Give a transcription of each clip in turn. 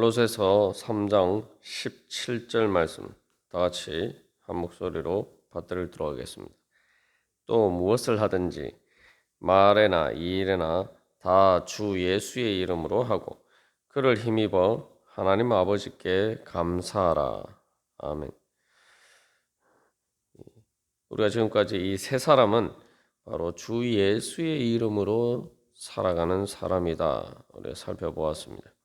골로새서 3장 17절 말씀 다 같이 한 목소리로 받들을 들어가겠습니다. 또 무엇을 하든지 말에나 일에나 다 주 예수의 이름으로 하고 그를 힘입어 하나님 아버지께 감사하라. 아멘. 우리가 지금까지 이 세 사람은 바로 주 예수의 이름으로 살아가는 사람이다. 우리가 살펴보았습니다.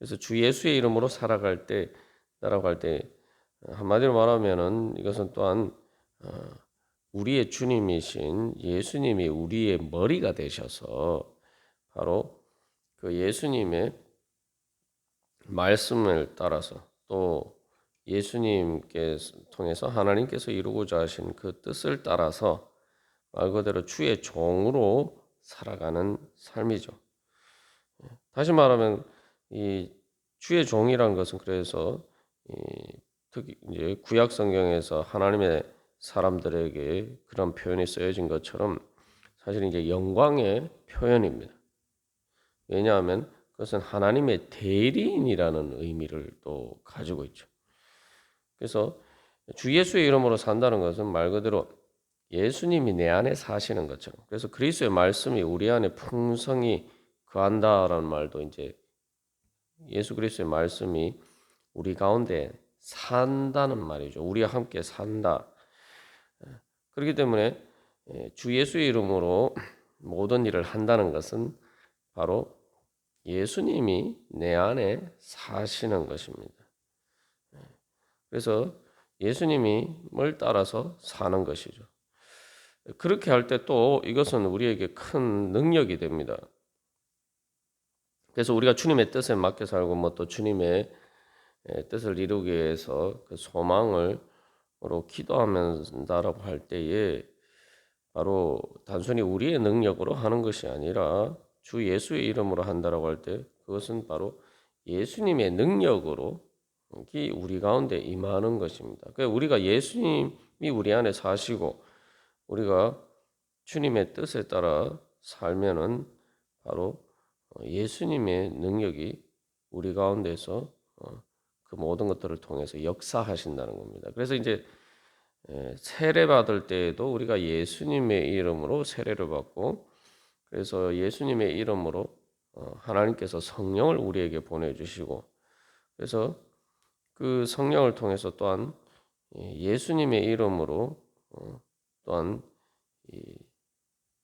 그래서 주 예수의 이름으로 살아갈 때, 따라갈 때 한마디로 말하면은 이것은 또한 어, 우리의 주님이신 예수님이 우리의 머리가 되셔서 바로 그 예수님의 말씀을 따라서 또 예수님께 통해서 하나님께서 이루고자 하신 그 뜻을 따라서 말 그대로 주의 종으로 살아가는 삶이죠. 다시 말하면 이 주의 종이란 것은 그래서 특히 이제 구약 성경에서 하나님의 사람들에게 그런 표현이 쓰여진 것처럼 사실 이제 영광의 표현입니다. 왜냐하면 그것은 하나님의 대리인이라는 의미를 또 가지고 있죠. 그래서 주 예수의 이름으로 산다는 것은 말 그대로 예수님이 내 안에 사시는 것처럼. 그래서 그리스도의 말씀이 우리 안에 풍성히 거한다라는 말도 이제 예수 그리스도의 말씀이 우리 가운데 산다는 말이죠. 우리와 함께 산다. 그렇기 때문에 주 예수의 이름으로 모든 일을 한다는 것은 바로 예수님이 내 안에 사시는 것입니다. 그래서 예수님이 뭘 따라서 사는 것이죠. 그렇게 할 때 또 이것은 우리에게 큰 능력이 됩니다. 그래서 우리가 주님의 뜻에 맞게 살고 뭐 또 주님의 뜻을 이루기 위해서 그 소망을 로 기도하면다라고 할 때에 바로 단순히 우리의 능력으로 하는 것이 아니라 주 예수의 이름으로 한다라고 할 때 그것은 바로 예수님의 능력으로 우리 가운데 임하는 것입니다. 그 우리가 예수님이 우리 안에 사시고 우리가 주님의 뜻에 따라 살면은 바로 어, 예수님의 능력이 우리 가운데서 어, 그 모든 것들을 통해서 역사하신다는 겁니다. 그래서 이제 세례 받을 때에도 우리가 예수님의 이름으로 세례를 받고 그래서 예수님의 이름으로 어, 하나님께서 성령을 우리에게 보내주시고 그래서 그 성령을 통해서 또한 예수님의 이름으로 또한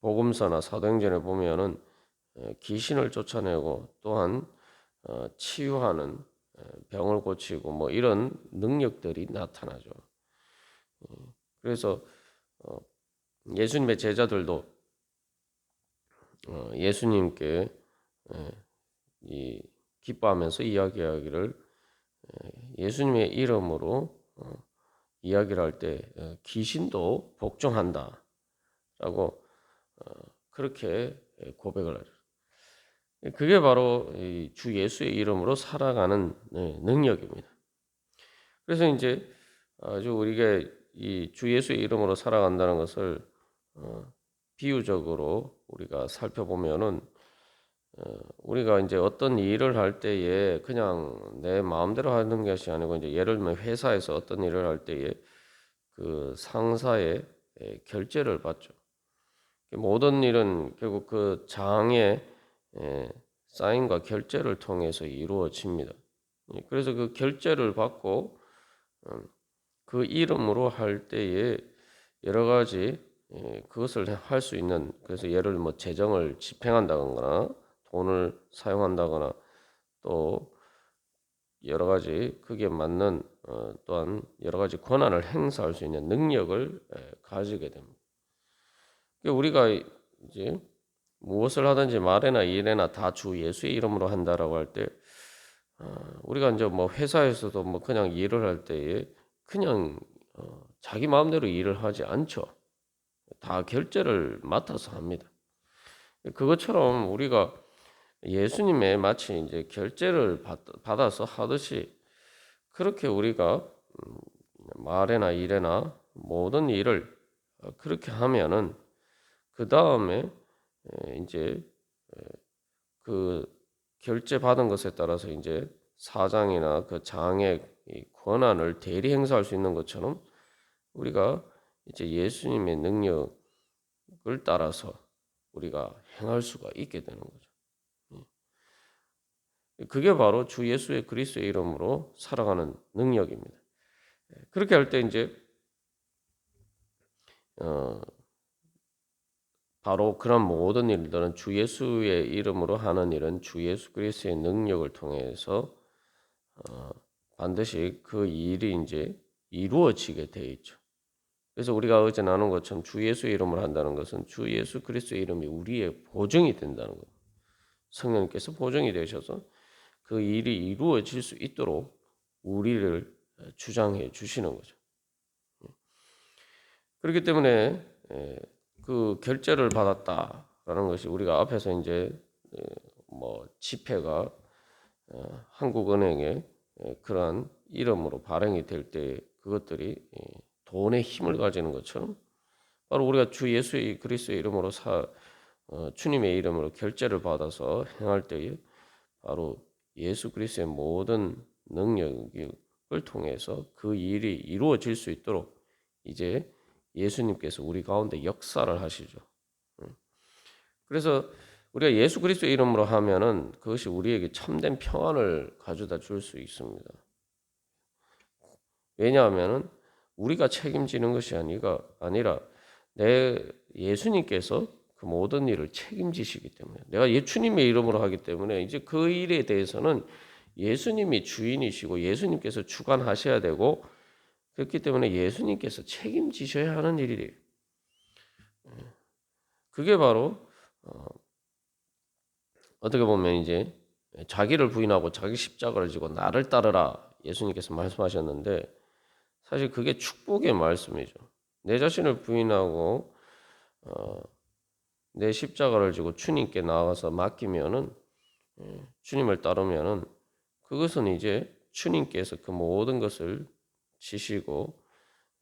복음서나 사도행전에 보면은 귀신을 쫓아내고 또한 어, 치유하는 병을 고치고 뭐 이런 능력들이 나타나죠. 어, 그래서 어, 예수님의 제자들도 예수님께 이 기뻐하면서 이야기하기를 예수님의 이름으로 이야기를 할 때 귀신도 복종한다라고 그렇게 고백을 하죠. 그게 바로 주 예수의 이름으로 살아가는 네, 능력입니다. 그래서 이제 아주 우리가 이 주 예수의 이름으로 살아간다는 것을 어, 비유적으로 우리가 살펴보면은 어, 우리가 이제 어떤 일을 할 때에 그냥 내 마음대로 하는 것이 아니고 이제 예를 들면 회사에서 어떤 일을 할 때에 그 상사의 결제를 받죠. 모든 일은 결국 그 장의 예, 사인과 결제를 통해서 이루어집니다. 예, 그래서 그 결제를 받고 음, 그 이름으로 할 때에 여러 가지 예, 그것을 할 수 있는 그래서 예를 뭐 재정을 집행한다거나 돈을 사용한다거나 또 여러 가지 그게 맞는 어, 또한 여러 가지 권한을 행사할 수 있는 능력을 가지게 됩니다. 그러니까 우리가 이제 무엇을 하든지 말에나 일에나 다 주 예수의 이름으로 한다라고 할때 어, 우리가 이제 뭐 회사에서도 뭐 그냥 일을 할 때에 그냥 어, 자기 마음대로 일을 하지 않죠. 다 결제를 맡아서 합니다. 그것처럼 우리가 예수님의 마치 이제 결제를 받, 아서 하듯이 그렇게 우리가 음, 말에나 일에나 모든 일을 그렇게 하면은 그 다음에 이제 그 결제 받은 것에 따라서 이제 사장이나 그 장의 이 권한을 대리 행사할 수 있는 것처럼 우리가 이제 예수님의 능력을 따라서 우리가 행할 수가 있게 되는 거죠. 그게 바로 주 예수의 그리스도의 이름으로 살아가는 능력입니다. 그렇게 할 때 이제 어 바로 그런 모든 일들은 주 예수의 이름으로 하는 일은 주 예수 그리스도의 능력을 통해서 어 반드시 그 일이 이제 이루어지게 돼 있죠. 그래서 우리가 어제 나눈 것처럼 주 예수의 이름을 한다는 것은 주 예수 그리스도의 이름이 우리의 보증이 된다는 거예요. 성령님께서 보증이 되셔서 그 일이 이루어질 수 있도록 우리를 주장해 주시는 거죠. 그렇기 때문에 그 결제를 받았다라는 것이 우리가 앞에서 이제 뭐 지폐가 어, 한국은행에 그러한 이름으로 발행이 될 때 그것들이 돈의 힘을 가지는 것처럼 바로 우리가 주 예수의 그리스도의 이름으로 사 어, 주님의 이름으로 결제를 받아서 행할 때에 바로 예수 그리스도의 모든 능력을 통해서 그 일이 이루어질 수 있도록 이제 예수님께서 우리 가운데 역사를 하시죠. 그래서 우리가 예수 그리스도의 이름으로 하면은 그것이 우리에게 참된 평안을 가져다 줄 수 있습니다. 왜냐하면은 우리가 책임지는 것이 아니가 아니라 내 예수님께서 그 모든 일을 책임지시기 때문에 내가 예수님의 이름으로 하기 때문에 이제 그 일에 대해서는 예수님이 주인이시고 예수님께서 주관하셔야 되고 그렇기 때문에 예수님께서 책임지셔야 하는 일이래요. 그게 바로 어, 어떻게 보면 이제 자기를 부인하고 자기 십자가를 지고 나를 따르라 예수님께서 말씀하셨는데 사실 그게 축복의 말씀이죠. 내 자신을 부인하고 어, 내 십자가를 지고 주님께 나가서 맡기면은 예, 주님을 따르면은 그것은 이제 주님께서 그 모든 것을 지시고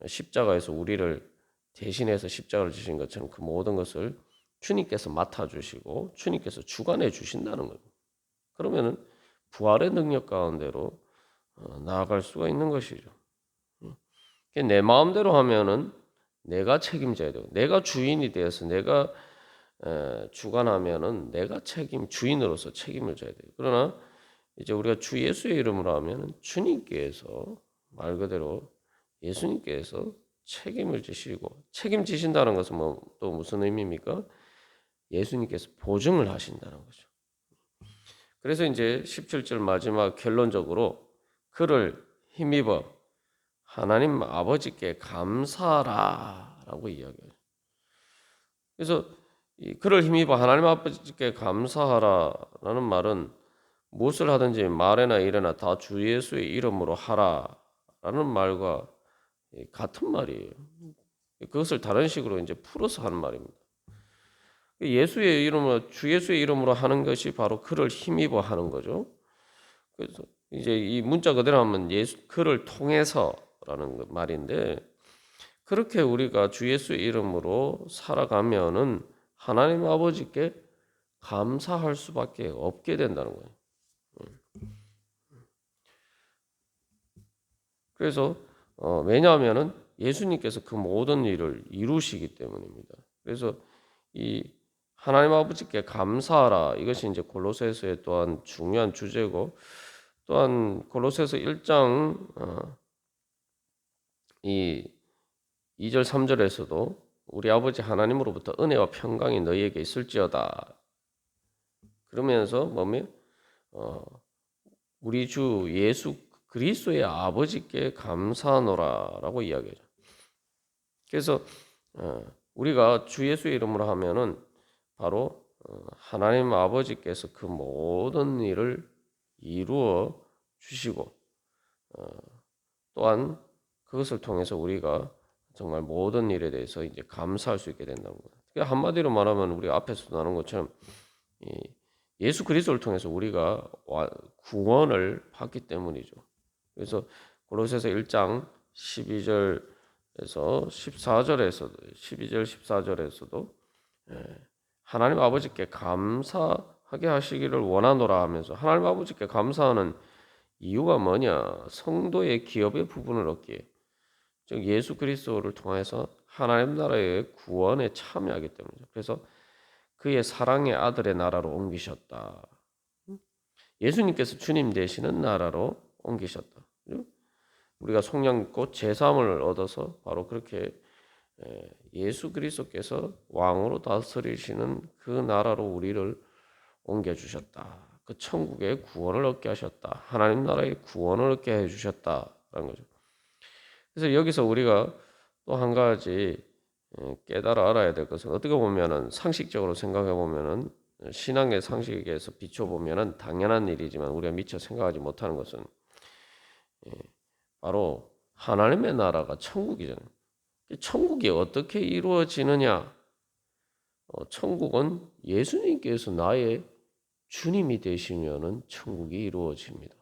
십자가에서 우리를 대신해서 십자가를 지신 것처럼 그 모든 것을 주님께서 맡아주시고 주님께서 주관해 주신다는 겁니다. 그러면은 부활의 능력 가운데로 어, 나아갈 수가 있는 것이죠. 내 마음대로 하면은 내가 책임져야 되고 내가 주인이 되어서 내가 주관하면은 내가 책임 주인으로서 책임을 져야 돼요. 그러나 이제 우리가 주 예수의 이름으로 하면 주님께서 말 그대로 예수님께서 책임을 지시고 책임지신다는 것은 뭐 또 무슨 의미입니까? 예수님께서 보증을 하신다는 거죠. 그래서 이제 17절 마지막 결론적으로 그를 힘입어 하나님 아버지께 감사하라라고 이야기해요. 그래서 이 그를 힘입어 하나님 아버지께 감사하라라는 말은 무엇을 하든지 말에나 일에나 다 주 예수의 이름으로 하라 라는 말과 같은 말이에요. 그것을 다른 식으로 이제 풀어서 하는 말입니다. 예수의 이름으로 주 예수의 이름으로 하는 것이 바로 그를 힘입어 하는 거죠. 그래서 이제 이 문자 그대로 하면 예수 그를 통해서라는 말인데 그렇게 우리가 주 예수의 이름으로 살아가면은 하나님 아버지께 감사할 수밖에 없게 된다는 거예요. 그래서 어, 왜냐하면은 예수님께서 그 모든 일을 이루시기 때문입니다. 그래서 이 하나님 아버지께 감사하라 이것이 이제 골로새서의 또한 중요한 주제고 또한 골로새서 1장 어, 이 2절 3절에서도 우리 아버지 하나님으로부터 은혜와 평강이 너희에게 있을지어다. 그러면서 뭐면 어, 우리 주 예수 그리스도의 아버지께 감사하노라라고 이야기하죠. 그래서 어, 우리가 주 예수의 이름으로 하면은 바로 어, 하나님 아버지께서 그 모든 일을 이루어 주시고 어, 또한 그것을 통해서 우리가 정말 모든 일에 대해서 이제 감사할 수 있게 된다는 거예요. 그러니까 한마디로 말하면 우리 앞에서 나눈 것처럼 예수 그리스도를 통해서 우리가 구원을 받기 때문이죠. 그래서 고로새서 1장 12절에서 14절에서도 12절 14절에서도 하나님 아버지께 감사하게 하시기를 원하노라 하면서 하나님 아버지께 감사하는 이유가 뭐냐? 성도의 기업의 부분을 얻기에 즉 예수 그리스도를 통해서 하나님 나라의 구원에 참여하기 때문이죠. 그래서 그의 사랑의 아들의 나라로 옮기셨다. 예수님께서 주님 되시는 나라로 옮기셨다. 우리가 속량꽃 제삼을 얻어서 바로 그렇게 예수 그리스도께서 왕으로 다스리시는 그 나라로 우리를 옮겨 주셨다. 그 천국의 구원을 얻게 하셨다. 하나님 나라의 구원을 얻게 해 주셨다라는 거죠. 그래서 여기서 우리가 또 한 가지 깨달아 알아야 될 것은 어떻게 보면은 상식적으로 생각해 보면은 신앙의 상식에서 비춰 보면은 당연한 일이지만 우리가 미처 생각하지 못하는 것은 바로 하나님의 나라가 천국이잖아요. 천국이 어떻게 이루어지느냐? 어, 천국은 예수님께서 나의 주님이 되시면은 천국이 이루어집니다.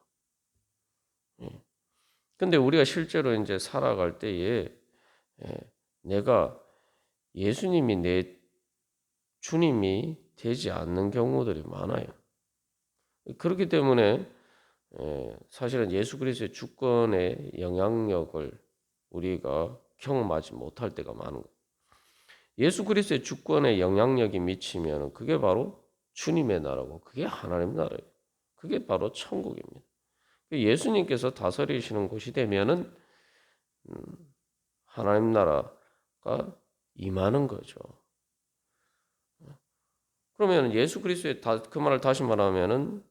예. 근데 우리가 실제로 이제 살아갈 때에 예, 내가 예수님이 내 주님이 되지 않는 경우들이 많아요. 그렇기 때문에 예, 사실은 예수 그리스도의 주권의 영향력을 우리가 경험하지 못할 때가 많은 거예요. 예수 그리스도의 주권에 영향력이 미치면 그게 바로 주님의 나라고 그게 하나님 나라예요. 그게 바로 천국입니다. 예수님께서 다스리시는 곳이 되면은 음, 하나님 나라가 임하는 거죠. 그러면 예수 그리스도의 그 말을 다시 말하면은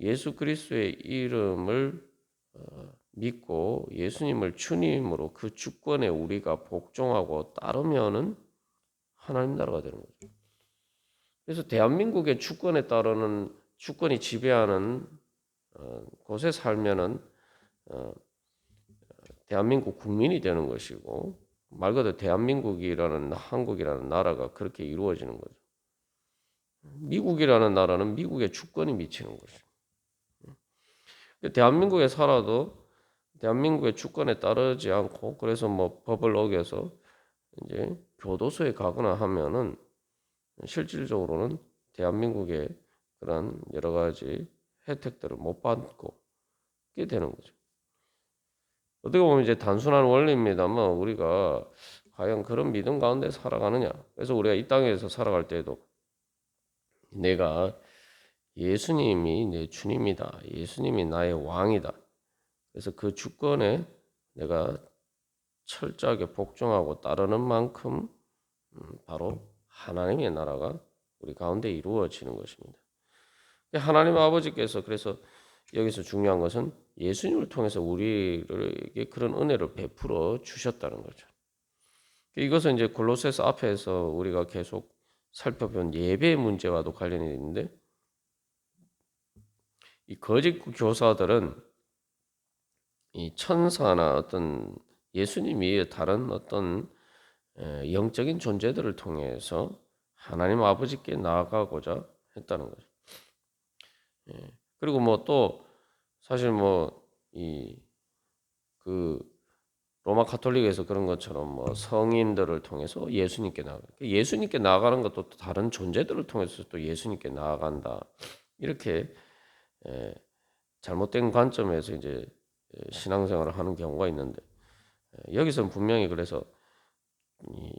예수 그리스도의 이름을 어, 믿고 예수님을 주님으로 그 주권에 우리가 복종하고 따르면은 하나님 나라가 되는 거죠. 그래서 대한민국의 주권에 따르는 주권이 지배하는 어, 곳에 살면은 어, 대한민국 국민이 되는 것이고 말 그대로 대한민국이라는 한국이라는 나라가 그렇게 이루어지는 거죠. 미국이라는 나라는 미국의 주권이 미치는 것이죠. 대한민국에 살아도 대한민국의 주권에 따르지 않고 그래서 뭐 법을 어겨서 이제 교도소에 가거나 하면은 실질적으로는 대한민국의 그런 여러 가지 혜택들을 못 받고 게 되는 거죠. 어떻게 보면 이제 단순한 원리입니다만 우리가 과연 그런 믿음 가운데 살아가느냐. 그래서 우리가 이 땅에서 살아갈 때에도 내가 예수님이 내 주님이다. 예수님이 나의 왕이다. 그래서 그 주권에 내가 철저하게 복종하고 따르는 만큼 음, 바로 하나님의 나라가 우리 가운데 이루어지는 것입니다. 하나님 아버지께서 그래서 여기서 중요한 것은 예수님을 통해서 우리에게 그런 은혜를 베풀어 주셨다는 거죠. 이것은 이제 골로새서 앞에서 우리가 계속 살펴본 예배 문제와도 관련이 있는데 이 거짓 교사들은 이 천사나 어떤 예수님 이 다른 어떤 영적인 존재들을 통해서 하나님 아버지께 나아가고자 했다는 거죠. 예. 그리고 뭐 또 사실 뭐 이 그 로마 카톨릭에서 그런 것처럼 뭐 성인들을 통해서 예수님께 나가 예수님께 나아가는 것도 다른 존재들을 통해서 또 예수님께 나아간다 이렇게 에, 잘못된 관점에서 이제 신앙생활을 하는 경우가 있는데 여기서는 분명히 그래서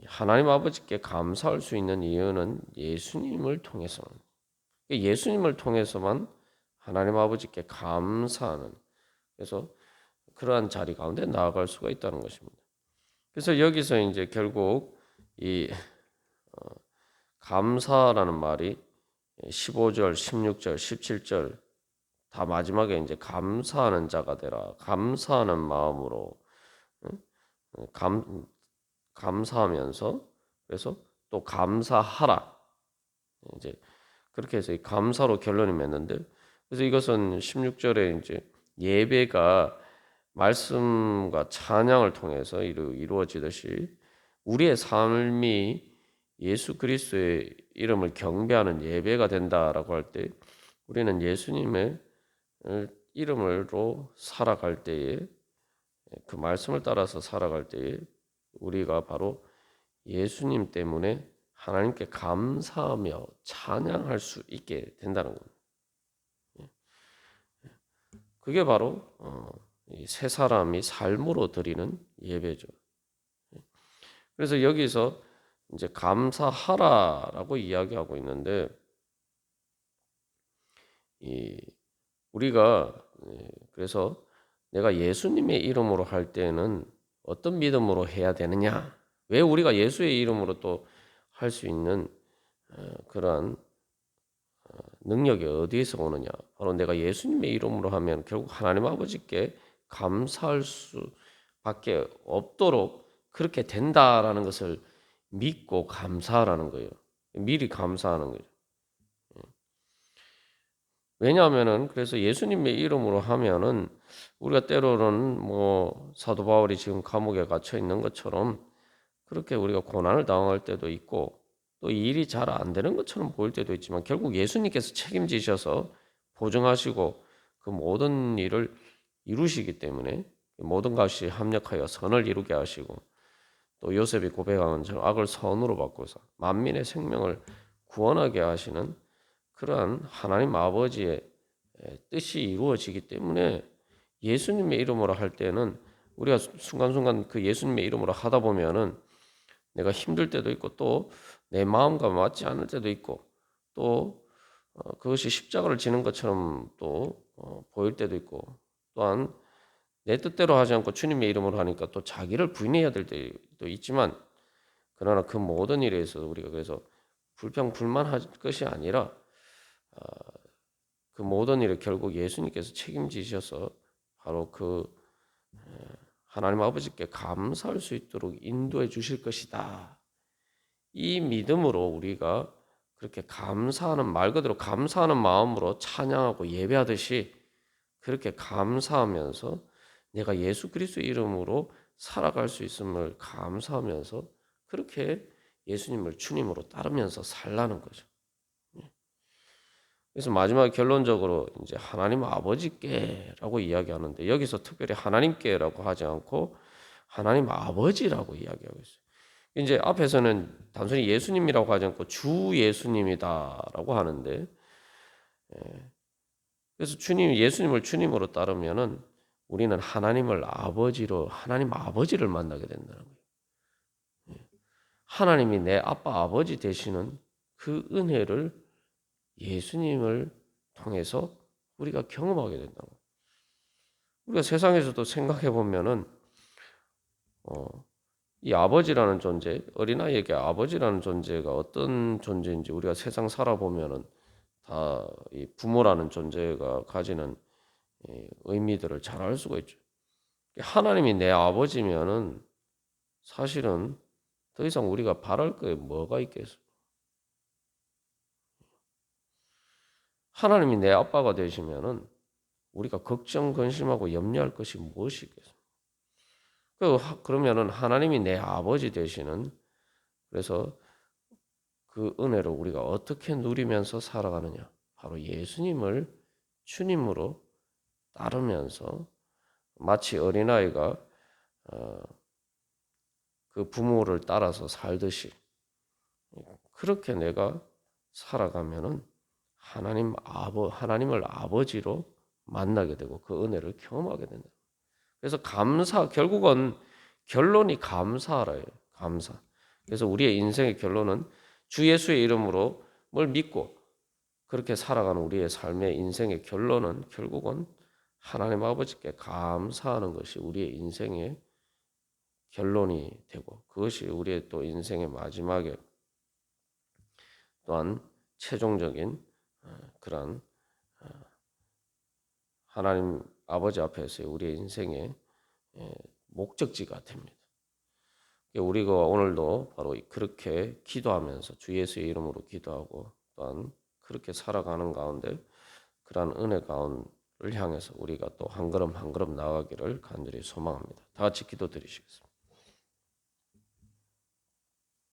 하나님 아버지께 감사할 수 있는 이유는 예수님을 통해서만 예수님을 통해서만 하나님 아버지께 감사하는 그래서 그러한 자리 가운데 나아갈 수가 있다는 것입니다. 그래서 여기서 이제 결국 이 어, 감사라는 말이 15절, 16절, 17절 다 마지막에 이제 감사하는 자가 되라. 감사하는 마음으로 감 감사하면서 그래서 또 감사하라. 이제 그렇게 해서 감사로 결론이 맺는데 그래서 이것은 16절에 이제 예배가 말씀과 찬양을 통해서 이루, 어지듯이 우리의 삶이 예수 그리스도의 이름을 경배하는 예배가 된다라고 할 때 우리는 예수님의 이름으로 살아갈 때에 그 말씀을 따라서 살아갈 때에 우리가 바로 예수님 때문에 하나님께 감사하며 찬양할 수 있게 된다는 겁니다. 그 그게 바로 어, 이세 사람이 삶으로 드리는 예배죠. 그래서 여기서 이제 감사하라라고 이야기하고 있는데 이 우리가 예, 그래서 내가 예수님의 이름으로 할 때는 어떤 믿음으로 해야 되느냐? 왜 우리가 예수의 이름으로 또 할 수 있는 어, 그러한 어, 능력이 어디에서 오느냐? 바로 내가 예수님의 이름으로 하면 결국 하나님 아버지께 감사할 수밖에 없도록 그렇게 된다라는 것을 믿고 감사하라는 거예요. 미리 감사하는 거죠. 왜냐하면은 그래서 예수님의 이름으로 하면은 우리가 때로는 뭐 사도 바울이 지금 감옥에 갇혀 있는 것처럼 그렇게 우리가 고난을 당할 때도 있고 또 일이 잘 안 되는 것처럼 보일 때도 있지만 결국 예수님께서 책임지셔서 보증하시고 그 모든 일을 이루시기 때문에 모든 것이 합력하여 선을 이루게 하시고 또 요셉이 고백하는 저 악을 선으로 바꿔서 만민의 생명을 구원하게 하시는 그러한 하나님 아버지의 뜻이 이루어지기 때문에 예수님의 이름으로 할 때는 우리가 순간순간 그 예수님의 이름으로 하다 보면은 내가 힘들 때도 있고 또 내 마음과 맞지 않을 때도 있고 또 어, 그것이 십자가를 지는 것처럼 또 어, 보일 때도 있고 또한 내 뜻대로 하지 않고 주님의 이름으로 하니까 또 자기를 부인해야 될 때도 있지만 그러나 그 모든 일에 있어서 우리가 그래서 불평 불만할 것이 아니라 어, 그 모든 일을 결국 예수님께서 책임지셔서 바로 그 하나님 아버지께 감사할 수 있도록 인도해 주실 것이다. 이 믿음으로 우리가 그렇게 감사하는 말 그대로 감사하는 마음으로 찬양하고 예배하듯이 그렇게 감사하면서 내가 예수 그리스도 이름으로 살아갈 수 있음을 감사하면서 그렇게 예수님을 주님으로 따르면서 살라는 거죠. 그래서 마지막 결론적으로 이제 하나님 아버지께라고 이야기하는데 여기서 특별히 하나님께라고 하지 않고 하나님 아버지라고 이야기하고 있어요. 이제 앞에서는 단순히 예수님이라고 하지 않고 주 예수님이다라고 하는데 예. 그래서 주님 예수님을 주님으로 따르면은 우리는 하나님을 아버지로 하나님 아버지를 만나게 된다는 거예요. 예. 하나님이 내 아빠 아버지 되시는 그 은혜를 예수님을 통해서 우리가 경험하게 된다고. 우리가 세상에서도 생각해 보면은 어, 이 아버지라는 존재, 어린아이에게 아버지라는 존재가 어떤 존재인지 우리가 세상 살아보면은 다 이 부모라는 존재가 가지는 의미들을 잘 알 수가 있죠. 하나님이 내 아버지면은 사실은 더 이상 우리가 바랄 게 뭐가 있겠어? 하나님이 내 아빠가 되시면은 우리가 걱정, 근심하고 염려할 것이 무엇이 겠습니까? 그 그러면은 하나님이 내 아버지 되시는 그래서 그 은혜를 우리가 어떻게 누리면서 살아가느냐? 바로 예수님을 주님으로 따르면서 마치 어린아이가 어, 그 부모를 따라서 살듯이 그렇게 내가 살아가면은 하나님 아버 하나님을 아버지로 만나게 되고 그 은혜를 경험하게 된다. 그래서 감사 결국은 결론이 감사라요. 감사. 그래서 우리의 인생의 결론은 주 예수의 이름으로 뭘 믿고 그렇게 살아가는 우리의 삶의 인생의 결론은 결국은 하나님 아버지께 감사하는 것이 우리의 인생의 결론이 되고 그것이 우리의 또 인생의 마지막에 또한 최종적인 어, 그런 어, 하나님 아버지 앞에서 우리의 인생의 예, 목적지가 됩니다. 우리가 오늘도 바로 그렇게 기도하면서 주 예수의 이름으로 기도하고 또한 그렇게 살아가는 가운데 그러한 은혜 가운을 향해서 우리가 또 한 걸음 한 걸음 나아가기를 간절히 소망합니다. 다 같이 기도 드리시겠습니다.